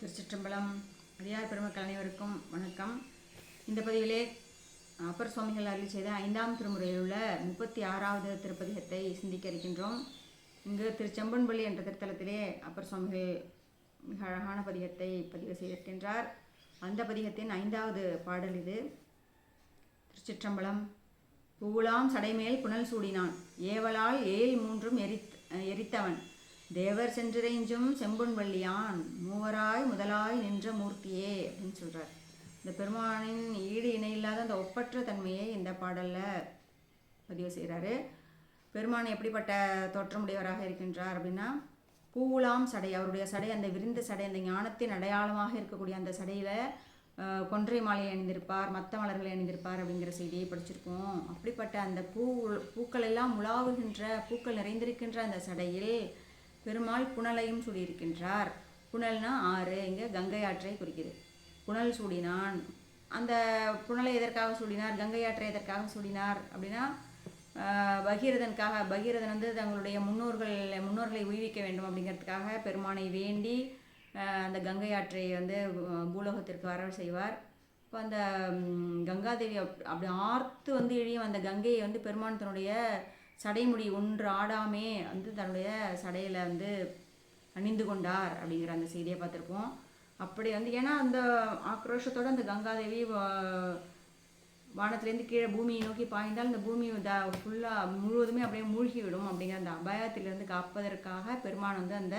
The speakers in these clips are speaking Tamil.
திருச்சிற்றம்பலம் அடியார் பெருமக்கள் அனைவருக்கும் வணக்கம். இந்த பதிவிலே அப்பர் சுவாமிகள் அருளி செய்த ஐந்தாம் திருமுறையில் உள்ள முப்பத்தி ஆறாவது திருப்பதிகத்தை சிந்திக்க இருக்கின்றோம். இங்கு திருச்செம்பன்பள்ளி என்ற திருத்தலத்திலே அப்பர் சுவாமிகள் மிக அழகான பதிகத்தை பதிவு செய்திருக்கின்றார். அந்த பதிகத்தின் ஐந்தாவது பாடல் இது. திருச்சிற்றம்பலம் பூலாம் சடைமேல் புனல் சூடினான். ஏவலால் ஏல் மூன்றும் எரித் எரித்தவன். தேவர் சென்றிறைஞ்சும் செம்பொன் வள்ளியான் மூவராய் முதலாய் நின்ற மூர்த்தியே அப்படின்னு சொல்கிறார் இந்த பெருமானின் ஈடு இணையில்லாத அந்த ஒப்பற்ற தன்மையை இந்த பாடலில் பதிவு செய்கிறாரு பெருமான் எப்படிப்பட்ட தோற்றமுடையவராக இருக்கின்றார் அப்படின்னா பூவுலாம் சடை அவருடைய சடை அந்த விரிந்த சடை அந்த ஞானத்தின் அடையாளமாக இருக்கக்கூடிய அந்த சடையில் கொன்றை மாலையை அணிந்திருப்பார் மத்த மலர்களை அணிந்திருப்பார் அப்படிங்கிற செய்தியை படிச்சிருக்கோம். அப்படிப்பட்ட அந்த பூ பூக்கள் எல்லாம் உலாவுகின்ற பூக்கள் நிறைந்திருக்கின்ற அந்த சடையில் பெருமாள் புனலையும் சூடியிருக்கின்றார். புனல்னா ஆறு இங்கே கங்கை ஆற்றை குறிக்குது. புனல் சூடினான். அந்த புனலை எதற்காக சூடினார்? கங்கை ஆற்றை எதற்காக சூடினார்? அப்படின்னா பகீரதனுக்காக. பகீரதன் வந்து தங்களுடைய முன்னோர்கள் முன்னோர்களை உய்விக்க வேண்டும் அப்படிங்கிறதுக்காக பெருமானை வேண்டி அந்த கங்கை ஆற்றை வந்து பூலோகத்திற்கு வர செய்வார். இப்போ அந்த கங்காதேவி அப் அப்படி ஆர்த்து வந்து இழியும் அந்த கங்கையை வந்து பெருமான் தன்னுடைய சடைமுடி ஒன்று ஆடாமே வந்து தன்னுடைய சடையில் வந்து அணிந்து கொண்டார் அப்படிங்கிற அந்த செய்தியை பார்த்துருப்போம். அப்படி வந்து ஏன்னா அந்த ஆக்ரோஷத்தோடு அந்த கங்காதேவி வானத்துலேருந்து கீழே பூமியை நோக்கி பாய்ந்தால் இந்த பூமி ஃபுல்லாக முழுவதுமே அப்படியே மூழ்கிவிடும் அப்படிங்கிற அந்த அபாயத்திலிருந்து காப்பதற்காக பெருமான் வந்து அந்த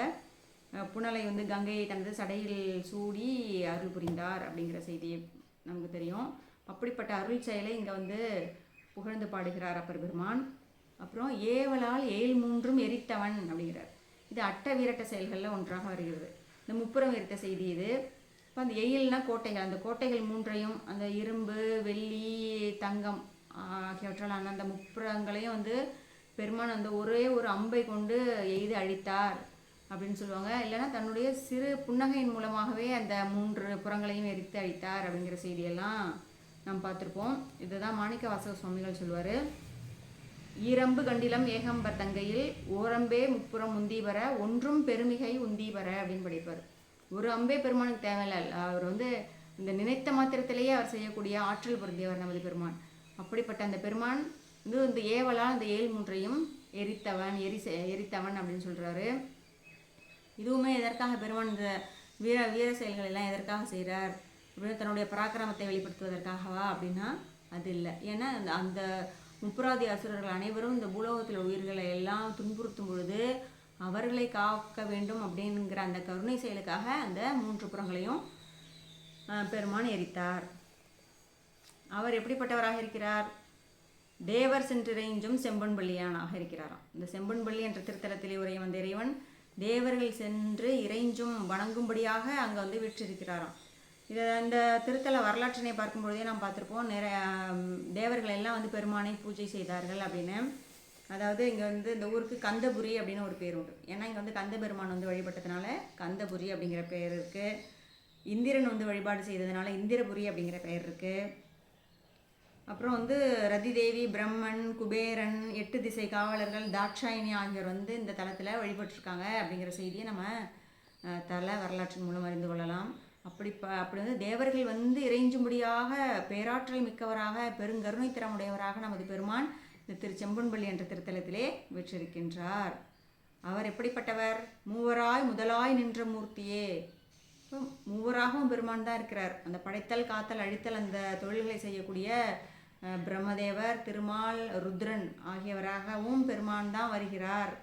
புனலை வந்து கங்கையை தனது சடையில் சூடி அருள் புரிந்தார் அப்படிங்கிற செய்தி நமக்கு தெரியும். அப்படிப்பட்ட அருள் செயலை இங்கே வந்து புகழ்ந்து பாடுகிறார் அப்பர் பெருமான். அப்புறம் ஏவலால் ஏழ் மூன்றும் எரித்தவன் அப்படிங்கிறார். இது அட்ட வீரட்ட செயல்களில் ஒன்றாக வருகிறது. இந்த முப்புறம் எரித்த செய்தி இது. இப்போ அந்த எயில்னா கோட்டைகள். அந்த கோட்டைகள் மூன்றையும் அந்த இரும்பு வெள்ளி தங்கம் ஆகியவற்றால் அந்த முப்புறங்களையும் வந்து பெருமான் அந்த ஒரே ஒரு அம்பை கொண்டு எய்து அழித்தார் அப்படின்னு சொல்லுவாங்க. இல்லைன்னா தன்னுடைய சிறு புன்னகையின் மூலமாகவே அந்த மூன்று புறங்களையும் எரித்து அழித்தார் அப்படிங்கிற செய்தியெல்லாம் நாம் பார்த்துருப்போம். இதுதான் மாணிக்க வாசக சுவாமிகள் சொல்லுவார் ஈரம்பு கண்டிலம் ஏகம்பர் தங்கையில் ஓரம்பே முப்புறம் உந்திவர ஒன்றும் பெருமிகை உந்திவர அப்படின்னு படிப்பார். ஒரு அம்பே பெருமானுக்கு தேவையில்ல. அவர் வந்து இந்த நினைத்த மாத்திரத்திலேயே அவர் செய்யக்கூடிய ஆற்றல் பொருந்தியவர் நமது பெருமான். அப்படிப்பட்ட அந்த பெருமான் வந்து இந்த ஏவலால் அந்த ஏழு மூன்றையும் எரித்தவன் எரி எரித்தவன் அப்படின்னு சொல்கிறாரு இதுவுமே எதற்காக பெருமான் இந்த வீர வீர செயல்கள் எல்லாம் எதற்காக செய்கிறார் அப்படின்னு தன்னுடைய பராக்கிரமத்தை வெளிப்படுத்துவதற்காகவா அப்படின்னா அது இல்லை. ஏன்னா அந்த- அந்த முப்புராதி அசுரர்கள் அனைவரும் இந்த பூலோகத்தில் உயிர்களை எல்லாம் துன்புறுத்தும் பொழுது அவர்களை காக்க வேண்டும் அப்படிங்கிற அந்த கருணை செயலுக்காக அந்த மூன்று புறங்களையும் பெருமான் எரித்தார். அவர் எப்படிப்பட்டவராக இருக்கிறார்? தேவர் சென்றிறைஞ்சும் செம்பன்பள்ளியானாக இருக்கிறாராம். இந்த செம்பன்பள்ளி என்ற திருத்தலத்திலே உரையும் வந்த இறைவன் தேவர்கள் சென்று இறைஞ்சும் வணங்கும்படியாக அங்கே வந்து விற்றிருக்கிறாராம். இதை இந்த திருத்தல வரலாற்றினை பார்க்கும்பொழுதே நாம் பார்த்துருப்போம் நிறைய ஆம், எல்லாம் வந்து பெருமானை பூஜை செய்தார்கள் அப்படின்னு. அதாவது இங்கே வந்து இந்த ஊருக்கு கந்தபுரி அப்படின்னு ஒரு பேர் உண்டு. ஏன்னா இங்கே வந்து கந்த பெருமான் வந்து வழிபட்டதுனால கந்தபுரி அப்படிங்கிற பெயர் இருக்குது இந்திரன் வந்து வழிபாடு செய்ததுனால இந்திரபுரி அப்படிங்கிற பெயர் இருக்குது அப்புறம் வந்து ரதி தேவி பிரம்மன் குபேரன் எட்டு திசை காவலர்கள் தாட்சாயினி ஆகியோர் வந்து இந்த தளத்தில் வழிபட்டிருக்காங்க அப்படிங்கிற செய்தியை நம்ம தல வரலாற்றின் மூலம் அறிந்து கொள்ளலாம். அப்படி ப அப்படி வந்து தேவர்கள் வந்து இறைஞ்சும்படியாக பேராற்றல் மிக்கவராக பெருங்கருணை திறமுடையவராக நமது பெருமான் இந்த திருச்செம்பன்பள்ளி என்ற திருத்தலத்திலே வீற்றிருக்கின்றார். அவர் எப்படிப்பட்டவர்? மூவராய் முதலாய் நின்ற மூர்த்தியே. இப்போ மூவராகவும் பெருமான் தான் இருக்கிறார். அந்த படைத்தல் காத்தல் அழித்தல் அந்த தொழில்களை செய்யக்கூடிய பிரம்மதேவர் திருமால் ருத்ரன் ஆகியவராகவும் பெருமான் தான் வருகிறார்.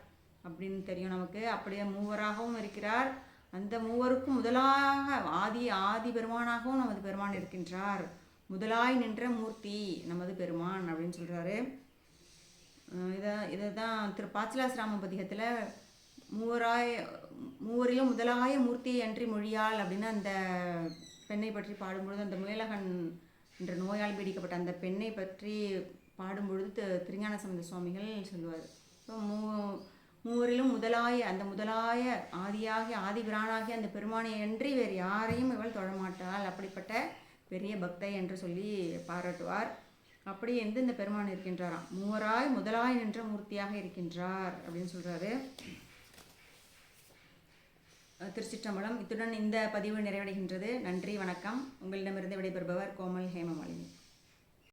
அப்படின்னு தெரியும் நமக்கு. அப்படியே மூவராகவும் இருக்கிறார். அந்த மூவருக்கும் முதலாக ஆதி ஆதி பெருமானாகவும் நமது பெருமான் இருக்கின்றார். முதலாய் நின்ற மூர்த்தி நமது பெருமான் அப்படின்னு சொல்கிறாரு இதை இதை தான் திரு பாச்சலாசிராம பதிகத்தில் மூவராய் மூவரிலும் முதலாய மூர்த்தியை அன்றி மொழியால் அப்படின்னு அந்த பெண்ணை பற்றி பாடும்பொழுது அந்த முயலகன் என்ற நோயால் பீடிக்கப்பட்ட அந்த பெண்ணை பற்றி பாடும்பொழுது திருஞான சம்பந்த சுவாமிகள் சொல்லுவார். இப்போ மூ மூவரிலும் முதலாய அந்த முதலாய ஆதியாகி ஆதி பிரானாகி அந்த பெருமானை அன்றி வேறு யாரையும் இவள் தொழமாட்டாள் அப்படிப்பட்ட பெரிய பக்தை என்று சொல்லி பாராட்டுவார். அப்படி வந்து இந்த பெருமான் இருக்கின்றாராம்? மூவராய் முதலாய் நின்ற மூர்த்தியாக இருக்கின்றார் அப்படின்னு சொல்கிறாரு திருச்சிற்றம்பலம். இத்துடன் இந்த பதிவு நிறைவடைகின்றது. நன்றி வணக்கம். உங்களிடமிருந்து விடைபெறுபவர் கோமல் ஹேமமாலினி.